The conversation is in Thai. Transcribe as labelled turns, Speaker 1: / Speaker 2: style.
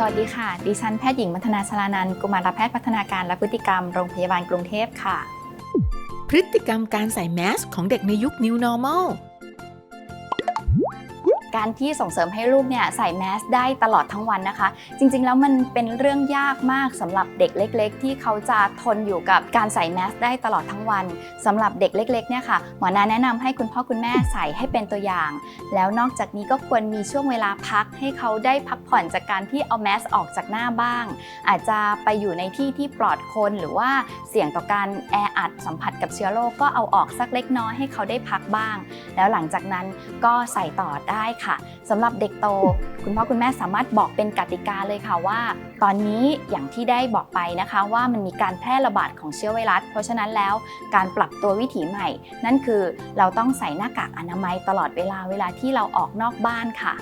Speaker 1: สวัสดีค่ะ ดิฉันแพทย์หญิงมัทนาชลานันท์กุมารแพทย์พัฒนาการและพฤติกรรมโรงพยาบาลกรุงเทพค่ะ
Speaker 2: พฤติกรรมการใส่แมสของเด็กในยุค New Normal
Speaker 1: การที่ส่งเสริมให้ลูกเนี่ยใส่แมสได้ตลอดทั้งวันนะคะ จริงๆ แล้วมันเป็นเรื่องยากมากสำหรับเด็กเล็ก ๆ ที่เขาจะทนอยู่กับการใส่แมสได้ตลอดทั้งวันสำหรับเด็กเล็กๆเนี่ยค่ะหมอนาแนะนำให้คุณพ่อคุณแม่ใส่ให้เป็นตัวอย่าง แล้วนอกจากนี้ก็ควรมีช่วงเวลาพักให้เขาได้พักผ่อนจากการที่เอาแมสออกจากหน้าบ้าง อาจจะไปอยู่ในที่ที่ปลอดคนหรือว่าเสี่ยงต่อการแออัดสัมผัสกับเชื้อโรคก็เอาออกสักเล็กน้อยให้เขาได้พักบ้าง แล้วหลังจากนั้นก็ใส่ต่อได้ค่ะสำหรับเด็กโต คุณพ่อคุณแม่สามารถบอกเป็นกติกาเลยค่ะว่า ตอนนี้อย่างที่ได้บอกไปนะคะว่ามันมีการแพร่ระบาดของเชื้อไวรัส เพราะฉะนั้นแล้วการปรับตัววิถีใหม่ นั่นคือเราต้องใส่หน้ากากอนามัยตลอดเวลาเวลาที่เราออกนอกบ้านค่ะ